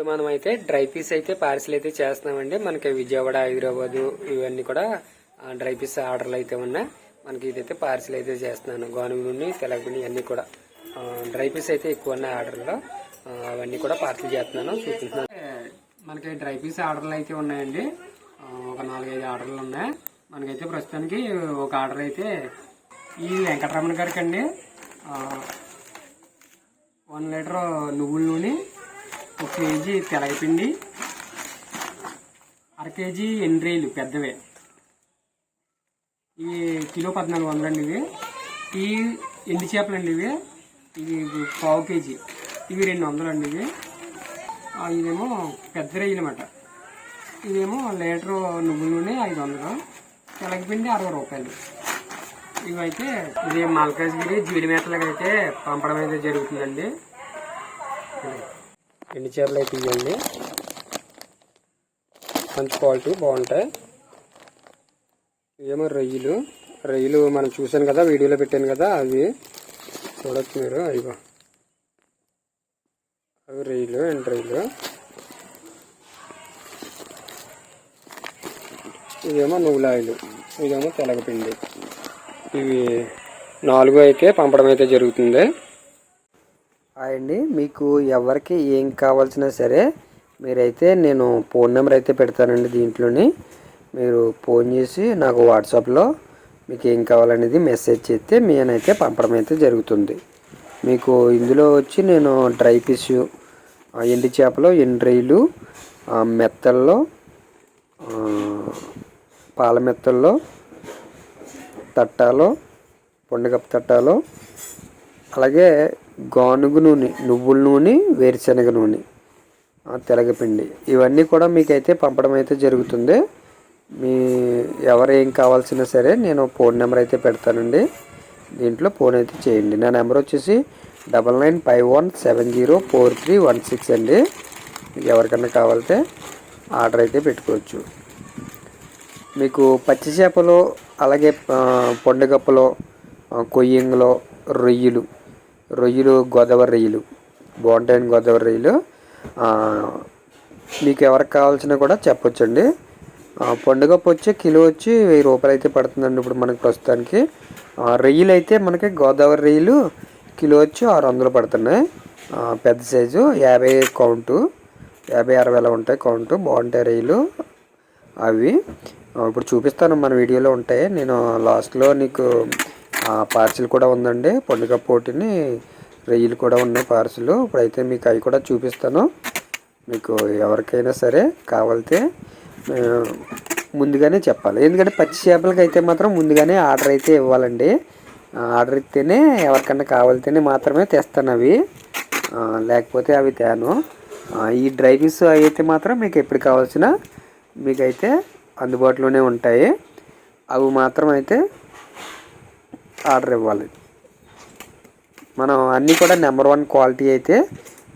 ఇప్పుడు మనం అయితే డ్రై పీస్ అయితే పార్సిల్ అయితే చేస్తున్నామండి. మనకి విజయవాడ హైదరాబాద్ ఇవన్నీ కూడా డ్రై పీస్ ఆర్డర్లు అయితే ఉన్నాయి. మనకి ఇదైతే పార్సిల్ అయితే చేస్తున్నాను. గోనుగు నుండి తెలగపిండి అన్నీ కూడా డ్రై పీస్ అయితే ఎక్కువ ఉన్నాయి ఆర్డర్లో. అవన్నీ కూడా పార్సిల్ చేస్తున్నాను చూపిస్తున్నాను. మనకి డ్రై పీస్ ఆర్డర్లు అయితే ఉన్నాయండి. ఒక నాలుగైదు ఆర్డర్లు ఉన్నాయి. మనకైతే ప్రస్తుతానికి ఒక ఆర్డర్ అయితే ఈ వెంకటరమణ గారికి అండి వన్ లీటర్ నువ్వుల నూనె ఒక కేజీ తెలగపిండి అర కేజీ ఎండ్రీలు పెద్దవే. ఇవి కిలో పద్నాలుగు వందలు అండి ఇవి. ఈ ఎండి చేపలు అండి ఇవి. ఇవి పావు కేజీ. ఇవి రెండు వందలు అండి ఇవి ఇదేమో పెద్ద రొయ్యలు అనమాట ఇదేమో లీటరు నువ్వు నూనె ఐదు వందలు. తెలగపిండి అరవై రూపాయలు. ఇవైతే ఇది మల్కాజ్గిరి జీడి మేతలకు అయితే పంపడం అయితే జరుగుతుందండి. ఎండి చీరలు అయితే ఇవ్వండి. మంచి క్వాలిటీ బాగుంటాయి. ఏమో రొయ్యలు. రొయ్యలు మనం చూసాను కదా వీడియోలో పెట్టాను కదా అవి చూడొచ్చు మీరు. అయ్యో అవి రొయ్యలు ఎండు రొయ్యలు. ఇదేమో నువ్వులాయిలు. ఇదేమో తెలగపిండి. ఇవి నాలుగు అయితే పంపడం అయితే జరుగుతుంది. అండి మీకు ఎవరికి ఏం కావాల్సినా సరే మీరైతే నేను ఫోన్ నెంబర్ అయితే పెడతానండి దీంట్లోని. మీరు ఫోన్ చేసి నాకు వాట్సాప్లో మీకు ఏం కావాలనేది మెసేజ్ చేస్తే నేనైతే పంపడం అయితే జరుగుతుంది. మీకు ఇందులో వచ్చి నేను డ్రై ఫిష్ ఆ, ఎండి చేపలు ఎండ్రైలు మెత్తల్లో పాల మెత్తల్లో తట్టాలో పొండగప్ప తట్టాలో అలాగే గానుగు నూనె నువ్వుల నూనె వేరుశనగ నూనె తెలగపిండి. ఇవన్నీ కూడా మీకైతే పంపడం అయితే జరుగుతుంది. మీ ఎవరు ఏం కావాల్సినా సరే నేను ఫోన్ నెంబర్ అయితే పెడతానండి. దీంట్లో ఫోన్ అయితే చేయండి. నా నెంబర్ వచ్చేసి double nine five one seven zero four three one six అండి. మీకు ఎవరికన్నా కావాలితే ఆర్డర్ అయితే పెట్టుకోవచ్చు. మీకు పచ్చి చేపలు అలాగే ఆ, కొయ్యంగలో రొయ్యలు రొయ్యలు గోదావరి రొయ్యలు బాగుంటాయండి గోదావరి రొయ్యలు. మీకు ఎవరికి కావాల్సిన కూడా చెప్పొచ్చండి. పండుగ వచ్చే కిలో వచ్చి వెయ్యి రూపాయలు అయితే పడుతుందండి ఇప్పుడు మనకి ప్రస్తుతానికి. రొయ్యలు అయితే మనకి గోదావరి రొయ్యలు కిలో వచ్చి ఆరు వందలు పడుతున్నాయి. పెద్ద సైజు యాభై కౌంటు యాభై అరవై అలా ఉంటాయి కౌంటు. బాగుంటాయి రొయ్యలు అవి. ఇప్పుడు చూపిస్తాను మన వీడియోలో ఉంటాయి. నేను లాస్ట్లో నీకు పార్సిల్ కూడా ఉందండి. పండుగ పోటీని రొయ్యలు కూడా ఉన్నాయి పార్సిల్. ఇప్పుడైతే మీకు అవి కూడా చూపిస్తాను. మీకు ఎవరికైనా సరే కావాలితే ముందుగానే చెప్పాలి. ఎందుకంటే పచ్చి చేపలకి అయితే మాత్రం ముందుగానే ఆర్డర్ అయితే ఇవ్వాలండి. ఆర్డర్ ఇస్తేనే ఎవరికన్నా కావాలితేనే మాత్రమే తెస్తాను అవి. లేకపోతే అవి తేను. ఈ డ్రై అవి అయితే మాత్రం మీకు ఎప్పుడు కావాల్సిన మీకైతే అందుబాటులోనే ఉంటాయి. అవి మాత్రం అయితే ఆర్డర్ ఇవ్వాలి. మనం అన్నీ కూడా నెంబర్ వన్ క్వాలిటీ అయితే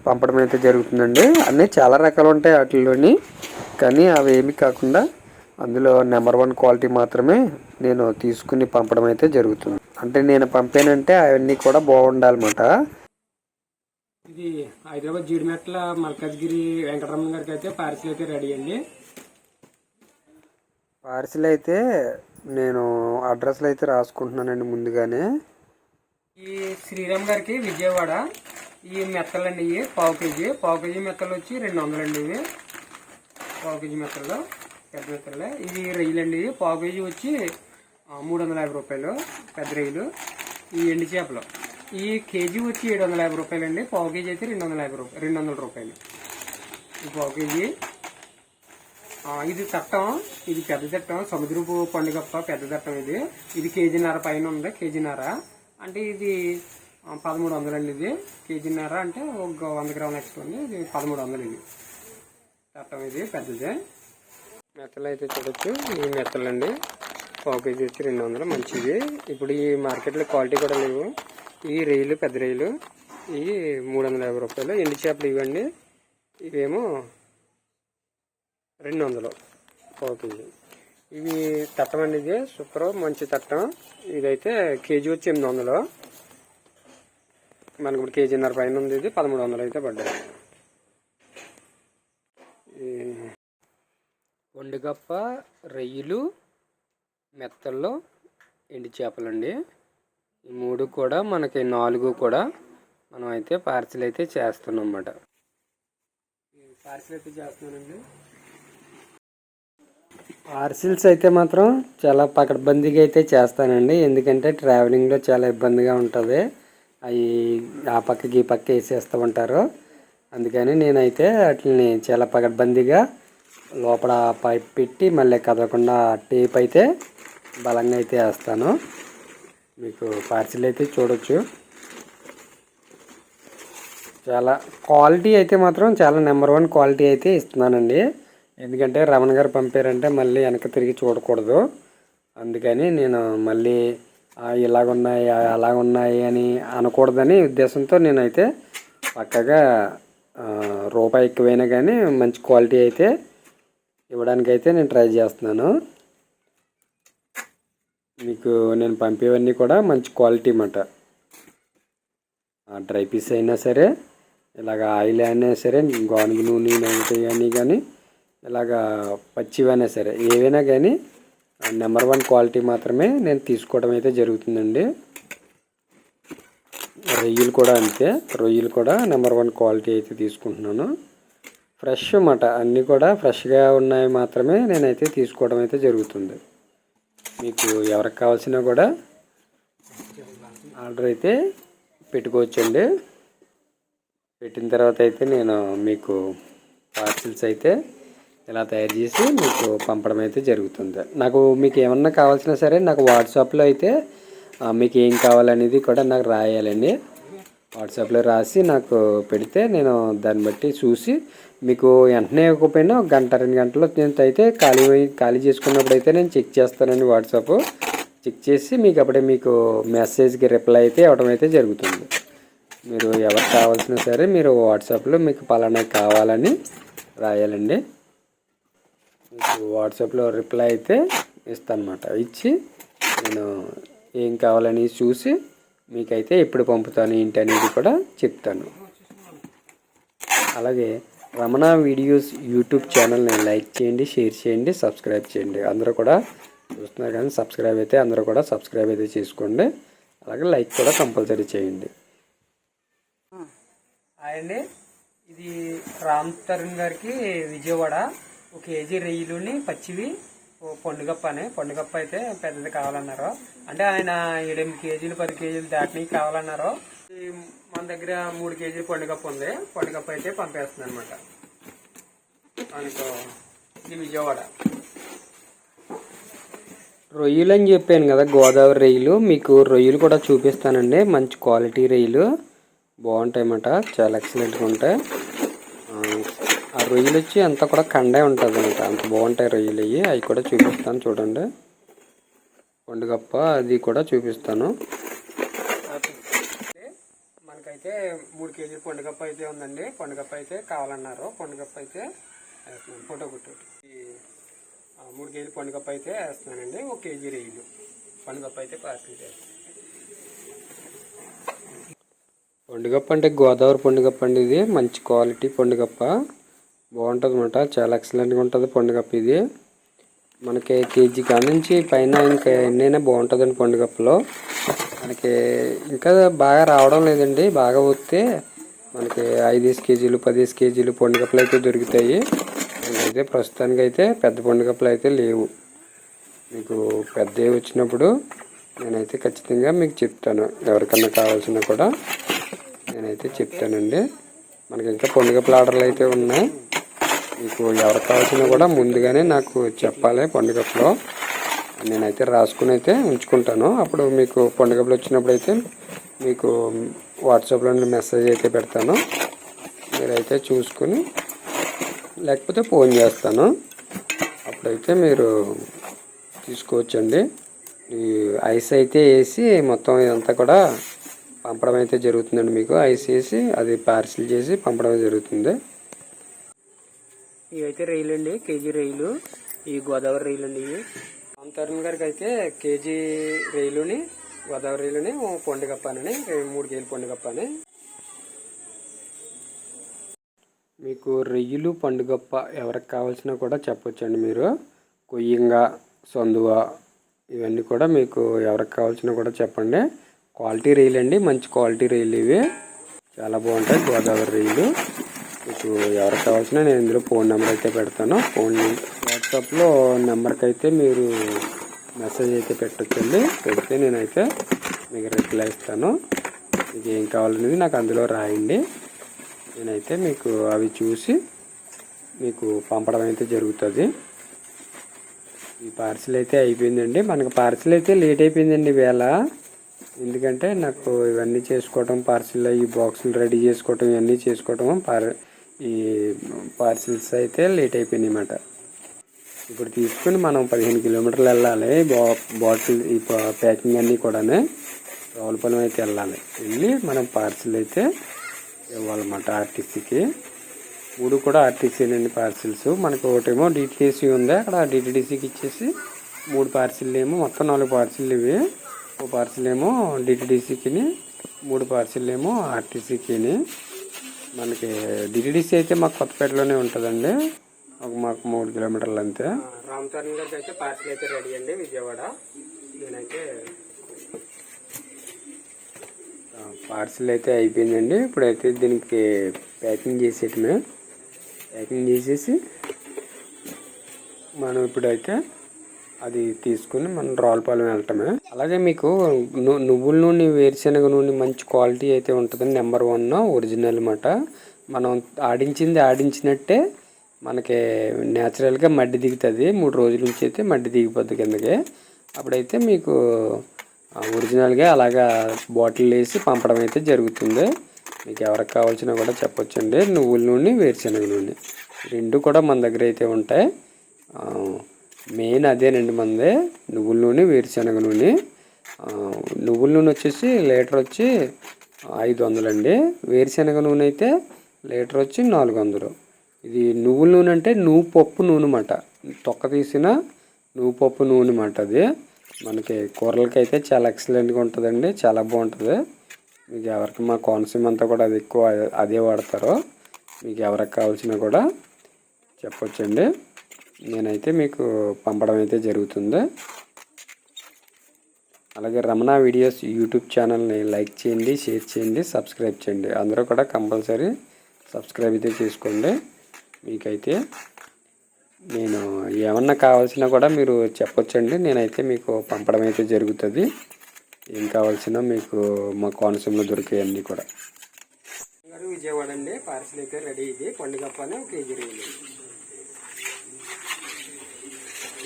పంపడం అయితే జరుగుతుందండి. అన్నీ చాలా రకాలు ఉంటాయి వాటిల్లోని. కానీ అవి ఏమి కాకుండా అందులో నెంబర్ వన్ క్వాలిటీ మాత్రమే నేను తీసుకుని పంపడం అయితే జరుగుతుంది. అంటే నేను పంపానంటే అవన్నీ కూడా బాగుండాలన్నమాట. ఇది హైదరాబాద్ జీడిమెట్ల మల్కాజ్గిరి వెంకటరమణ గారికి అయితే పార్సిల్ అయితే రెడీ అండి. పార్సిల్ అయితే నేను అడ్రస్లు అయితే రాసుకుంటున్నానండి ముందుగానే. ఈ శ్రీరామ్ గారికి విజయవాడ ఈ మెత్తలండి ఇవి పావు కేజీ. పావు కేజీ మెత్తలు వచ్చి రెండు వందలండి ఇవి. పావు కేజీ మెత్తలు పెద్ద మెత్తలే. ఇవి రొయ్యలండి ఇవి. పావు కేజీ వచ్చి మూడు వందల యాభై రూపాయలు పెద్ద రొయ్యలు. ఈ ఎండి చేపలు. ఈ కేజీ వచ్చి ఏడు వందల యాభై రూపాయలు అండి పావు కేజీ అయితే రెండు వందల యాభై రూపాయలు రెండు వందల రూపాయలు. ఈ పావు కేజీ ఇది చట్టం ఇది పెద్ద చట్టం. సముద్రపు పండుగప్ప పెద్ద చట్టం ఇది. ఇది కేజీన్నర పైన ఉంది కేజీన్నర. అంటే ఇది పదమూడు వందలు అండి ఇది. కేజీన్నర అంటే ఒక వంద గ్రాములు ఎక్స్ట్రా ఉంది ఇది పదమూడు వందలు ఇది. చట్టం ఇది పెద్దది. మెత్తలు అయితే చూడొచ్చు. ఈ మెత్తలు అండి పావు కేజీ వచ్చి రెండు వందలు. మంచివి ఇప్పుడు ఈ మార్కెట్లో క్వాలిటీ కూడా లేవు. ఈ రొయ్యలు పెద్ద రొయ్యలు ఇవి మూడు వందల యాభై రూపాయలు. ఎండు చేపలు ఇవ్వండి. ఇవేమో రెండు వందలు. పావు కేజీ ఇవి తట్టం అండి ఇది. సూపర్. మంచి తట్టం. ఇదైతే కేజీ వచ్చి ఎనిమిది వందలు. మనకి ఇప్పుడు కేజీన్నర పైన ఉంది ఇది. పదమూడు వందలు అయితే పడ్డాయి. వండుగప్ప రొయ్యలు మెత్తల్లో ఎండు చేపలండి. ఈ మూడు కూడా మనకి నాలుగు కూడా మనం అయితే పార్సిల్ అయితే చేస్తున్నాం అన్నమాట. పార్సిల్ అయితే చేస్తున్నానండి. పార్సిల్స్ అయితే మాత్రం చాలా పకడ్బందీగా అయితే చేస్తానండి. ఎందుకంటే ట్రావెలింగ్లో చాలా ఇబ్బందిగా ఉంటుంది. అవి ఆ పక్కకి ఈ పక్క వేసేస్తూ ఉంటారు. అందుకని నేనైతే వాటిని చాలా పకడ్బందీగా లోపల పైప్ పెట్టి మళ్ళీ కదలకుండా టేప్ అయితే బలంగా అయితే వేస్తాను. మీకు పార్సిల్ అయితే చూడొచ్చు. చాలా క్వాలిటీ అయితే మాత్రం చాలా నెంబర్ వన్ క్వాలిటీ అయితే ఇస్తున్నానండి. ఎందుకంటే రమణ గారు పంపారంటే మళ్ళీ వెనక్కి తిరిగి చూడకూడదు. అందుకని నేను మళ్ళీ ఇలాగున్నాయి అలాగున్నాయి అని అనకూడదని ఉద్దేశంతో నేనైతే పక్కగా రూపాయి ఎక్కువైనా కానీ మంచి క్వాలిటీ అయితే ఇవ్వడానికి అయితే నేను ట్రై చేస్తున్నాను. మీకు నేను పంపేవన్నీ కూడా మంచి క్వాలిటీ అన్నమాట. డ్రై పీస్ అయినా సరే ఇలాగ ఆయిల్ అయినా సరే గానుగ నూనె అని కానీ ఇలాగా పచ్చివైనా సరే ఏవైనా కానీ నెంబర్ వన్ క్వాలిటీ మాత్రమే నేను తీసుకోవడం అయితే జరుగుతుందండి. రొయ్యలు కూడా అంతే రొయ్యలు కూడా నెంబర్ వన్ క్వాలిటీ అయితే తీసుకుంటున్నాను. ఫ్రెష్ అన్నమాట అన్నీ కూడా ఫ్రెష్గా ఉన్నాయి మాత్రమే నేనైతే తీసుకోవడం అయితే జరుగుతుంది. మీకు ఎవరికి కావాల్సినా కూడా ఆర్డర్ అయితే పెట్టుకోవచ్చండి. పెట్టిన తర్వాత అయితే నేను మీకు పార్సిల్స్ అయితే ఇలా తయారు చేసి మీకు పంపడం అయితే జరుగుతుంది. నాకు మీకు ఏమన్నా కావాల్సినా సరే నాకు వాట్సాప్లో అయితే మీకు ఏం కావాలనేది కూడా నాకు రాయాలండి. వాట్సాప్లో రాసి నాకు పెడితే నేను దాన్ని బట్టి చూసి మీకు వెంటనే ఇవ్వకపోయినా ఒక గంట రెండు గంటల్లో నేను అయితే ఖాళీ ఖాళీ చేసుకున్నప్పుడు అయితే నేను చెక్ చేస్తానండి వాట్సాప్. చెక్ చేసి మీకు అప్పుడే మీకు మెసేజ్కి రిప్లై అయితే ఇవ్వడం అయితే జరుగుతుంది. మీరు ఎవరికి కావాల్సినా సరే మీరు వాట్సాప్లో మీకు పలానా కావాలని రాయాలండి. మీకు వాట్సాప్లో రిప్లై అయితే ఇస్తానమాట. ఇచ్చి నేను ఏం కావాలని చూసి మీకైతే ఎప్పుడు పంపుతాను ఏంటి అనేది కూడా చెప్తాను. అలాగే రమణ వీడియోస్ యూట్యూబ్ ఛానల్ని లైక్ చేయండి షేర్ చేయండి సబ్స్క్రైబ్ చేయండి. అందరూ కూడా చూస్తున్నారు కానీ సబ్స్క్రైబ్ అయితే అందరూ కూడా సబ్స్క్రైబ్ అయితే చేసుకోండి. అలాగే లైక్ కూడా కంపల్సరీ చేయండి. అండి. ఇది రామ్ తరుణ్ గారికి విజయవాడ. ఒక కేజీ రొయ్యలుని పచ్చివి ఓ పండుగప్ప అని పండుగప్ప అయితే పెద్దది కావాలన్నారు. అంటే ఆయన ఎనిమిది కేజీలు పది కేజీలు దాటినవి కావాలన్నారు. ఈ మన దగ్గర మూడు కేజీలు పండుగప్ప ఉంది. పండుగప్ప అయితే పంపేస్తుంది అనమాట ఇది విజయవాడ. రొయ్యలు అని చెప్పాను కదా గోదావరి రొయ్యలు. మీకు రొయ్యలు కూడా చూపిస్తానండి. మంచి క్వాలిటీ రొయ్యలు. బాగుంటాయి అన్నమాట చాలా ఎక్సలెంట్గా ఉంటాయి. రొయ్యలు వచ్చి అంతా కూడా కండే ఉంటుంది అనమాట అంత బాగుంటాయి రొయ్యలు అవి అవి కూడా చూపిస్తాను చూడండి. పండుగప్ప అది కూడా చూపిస్తాను. మనకైతే మూడు కేజీలు పండుగప్ప అయితే ఉందండి. పండుగప్ప అయితే కావాలన్నారు. పండుగప్ప అయితే వేస్తున్నాను. ఫోటో కొట్టు ఈ, ఆ, మూడు కేజీలు పండుగప్ప అయితే వేస్తున్నానండి. ఒక కేజీ రొయ్యలు. పండుగప్ప అయితే పార్సిల్ చేస్తాను. పండుగప్ప అంటే గోదావరి పండుగప్ప అండి ఇది. మంచి క్వాలిటీ పండుగప్ప బాగుంటుంది అనమాట చాలా ఎక్సలెంట్గా ఉంటుంది పండుగప్పు ఇది. మనకి కేజీ కాడ నుంచి పైన ఇంకా ఎన్నైనా బాగుంటుందండి పండుగప్పులో. మనకి ఇంకా బాగా రావడం లేదండి. బాగా వస్తే మనకి ఐదేసి కేజీలు పదిహేసి కేజీలు పండుగప్పులు అయితే దొరుకుతాయి. అయితే ప్రస్తుతానికి అయితే పెద్ద పండుగప్పులు అయితే లేవు. మీకు పెద్దవి వచ్చినప్పుడు నేనైతే ఖచ్చితంగా మీకు చెప్తాను. ఎవరికన్నా కావాల్సిన కూడా నేనైతే చెప్తానండి. మనకి ఇంకా పండుగ ప్లాడర్లు అయితే ఉన్నాయి. మీకు ఎవరికి కావాల్సిన కూడా ముందుగానే నాకు చెప్పాలి పండుగలో నేనైతే రాసుకుని అయితే ఉంచుకుంటాను. అప్పుడు మీకు పండుగలు వచ్చినప్పుడు అయితే మీకు వాట్సాప్లో మెసేజ్ అయితే పెడతాను. మీరైతే చూసుకుని లేకపోతే ఫోన్ చేస్తాను. అప్పుడైతే మీరు తీసుకోవచ్చండి. ఈ ఐస్ అయితే వేసి మొత్తం ఇదంతా కూడా పంపడం అయితే జరుగుతుందండి మీకు. ఐస్ వేసి అది పార్సిల్ చేసి పంపడం జరుగుతుంది. ఇవైతే రైలు అండి కేజీ రైలు. ఈ గోదావరి రైలు అండి ఇవి. రామ్ తరుణ్ గారికి అయితే కేజీ రైలుని గోదావరి రైలుని పండుగప్పనని మూడు కేజీలు పండుగప్పని మీకు మీకు రొయ్యలు పండుగప్ప ఎవరికి కావాల్సినా కూడా చెప్పొచ్చండి మీరు. కొయ్యంగా సొందువ ఇవన్నీ కూడా మీకు ఎవరికి కావాల్సినా కూడా చెప్పండి. క్వాలిటీ రొయ్యలు అండి మంచి క్వాలిటీ రొయ్యలు ఇవి. చాలా బాగుంటాయి గోదావరి రొయ్యలు మీకు ఎవరికి కావాల్సిన నేను ఇందులో ఫోన్ నెంబర్ అయితే పెడతాను. ఫోన్ వాట్సాప్లో నెంబర్కి అయితే మీరు మెసేజ్ అయితే పెట్టొచ్చండి. పెడితే నేనైతే మీకు రిప్లై ఇస్తాను. మీకు ఏం కావాలనేది నాకు అందులో రాయండి. నేనైతే మీకు అవి చూసి మీకు పంపడం అయితే జరుగుతుంది. ఈ పార్సిల్ అయితే అయిపోయిందండి. మనకు పార్సిల్ అయితే లేట్ అయిపోయిందండి వేళ. ఎందుకంటే నాకు ఇవన్నీ చేసుకోవటం పార్సిల్ ఈ బాక్సులు రెడీ చేసుకోవటం ఇవన్నీ చేసుకోవటం పార్ ఈ పార్సిల్స్ అయితే లేట్ అయిపోయినాయి అన్నమాట. ఇప్పుడు తీసుకుని మనం పదిహేను కిలోమీటర్లు వెళ్ళాలి. బా బాటిల్ ఈ ప్యాకింగ్ అన్నీ కూడా రావులపాలెం అయితే వెళ్ళాలి. వెళ్ళి మనం పార్సిల్ అయితే ఇవ్వాలన్నమాట ఆర్టీసీకి. మూడు కూడా ఆర్టీసీనండి పార్సిల్స్. మనకు ఒకటేమో డిటిడిసి ఉంది. అక్కడ డిటిడిసికి ఇచ్చేసి మూడు పార్సిల్ ఏమో మొత్తం నాలుగు పార్సిల్ ఇవి. ఒక పార్సిల్ ఏమో డిటిడిసికి మూడు పార్సిల్ ఏమో ఆర్టీసీకిని. మనకి డిటిడిసి అయితే మాకు కొత్తపేటలోనే ఉంటుందండి. ఒక మాకు మూడు కిలోమీటర్లు అంతే. రామ్ చరణ్ గారికి అయితే పార్సిల్ అయితే రెడీ అండి విజయవాడ. నేనైతే పార్సిల్ అయితే అయిపోయిందండి. ఇప్పుడైతే దీనికి ప్యాకింగ్ చేసేటమే ప్యాకింగ్ చేసేసి మనం ఇప్పుడైతే అది తీసుకుని మనం రావులపాలెం వెళ్ళటమే అలాగే మీకు ను- నువ్వుల నూనె వేరుశనగ నూనె మంచి క్వాలిటీ అయితే ఉంటుంది. నెంబర్ వన్ ఒరిజినల్ అనమాట మనం ఆడించింది ఆడించినట్టే మనకి న్యాచురల్గా మడ్డి దిగుతుంది. మూడు రోజుల నుంచి అయితే మడ్డి దిగిపోద్ది కిందకి. అప్పుడైతే మీకు ఒరిజినల్గా అలాగా బాటిల్ వేసి పంపడం అయితే జరుగుతుంది. మీకు ఎవరికి కావాల్సినా కూడా చెప్పొచ్చండి. నువ్వుల నూనె వేరుశనగ నూనె రెండు కూడా మన దగ్గర అయితే ఉంటాయి. మెయిన్ అదేనండి మంది. నువ్వుల నూనె వేరుశనగ నూనె. నువ్వుల నూనె వచ్చేసి లీటర్ వచ్చి ఐదు వందలండి. వేరుశనగ నూనె అయితే లీటర్ వచ్చి నాలుగు వందలు. ఇది నువ్వుల నూనె అంటే నువ్వు పప్పు నూనె మాట. తొక్క తీసిన నువ్వు పప్పు నూనె మాట అది. మనకి కూరలకి అయితే చాలా ఎక్సలెంట్గా ఉంటుందండి. చాలా బాగుంటుంది. మీకు ఎవరికి మా కోనసీమ అంతా కూడా అది ఎక్కువ అదే వాడతారు. మీకు ఎవరికి కావాల్సినా కూడా చెప్పొచ్చండి. నేనైతే మీకు పంపడం అయితే జరుగుతుంది. అలాగే రమణ వీడియోస్ యూట్యూబ్ ఛానల్ని లైక్ చేయండి షేర్ చేయండి సబ్స్క్రైబ్ చేయండి. అందరూ కూడా కంపల్సరీ సబ్స్క్రైబ్ అయితే చేసుకోండి. మీకైతే నేను ఏమన్నా కావాల్సినా కూడా మీరు చెప్పొచ్చండి. నేనైతే మీకు పంపడం అయితే జరుగుతుంది. ఏం కావాల్సినా మీకు మా కోనసీమలో దొరికాయన్నీ కూడా. విజయవాడ అండి. పార్సిల్ అయితే రెడీ ఇది. పండుగప్పని ఒక కేజీ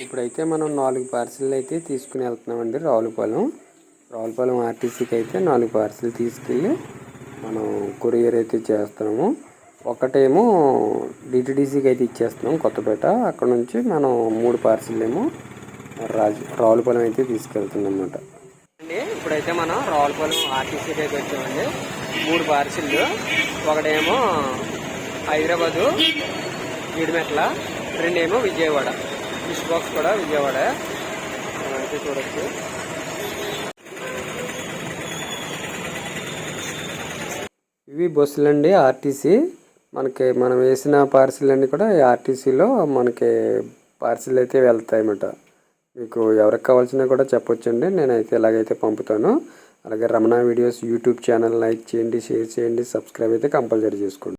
ఇప్పుడైతే మనం నాలుగు పార్సిల్ అయితే తీసుకుని వెళ్తున్నామండి. రావులపాలెం రావులపాలెం ఆర్టీసీకి అయితే నాలుగు పార్సిల్ తీసుకెళ్ళి మనం కొరియర్ అయితే చేస్తున్నాము. ఒకటేమో డిటిడిసికి అయితే ఇచ్చేస్తున్నాం కొత్తపేట. అక్కడ నుంచి మనం మూడు పార్సిల్ ఏమో రాజు రావులపాలెం అయితే తీసుకెళ్తున్నాం అనమాట ఇప్పుడైతే మనం రావులపాలెం ఆర్టీసీకి అయితే వచ్చామండి. మూడు పార్సిల్లు ఒకటేమో హైదరాబాదు ఈడిమెట్ల రెండేమో విజయవాడ. ఫిష్ బాక్స్ కూడా విజయవాడ. అయితే చూడొచ్చు. ఇవి బస్సులు అండి ఆర్టీసీ. మనకి మనం వేసిన పార్సిల్ అన్నీ కూడా ఆర్టీసీలో మనకి పార్సిల్ అయితే వెళ్తాయి అన్నమాట మీకు ఎవరికి కావాల్సినా కూడా చెప్పొచ్చండి నేనైతే ఇలాగైతే పంపుతాను. అలాగే Ramana videos YouTube channel like చేయండి షేర్ చేయండి సబ్స్క్రైబ్ అయితే కంపల్సరీ చేసుకోండి.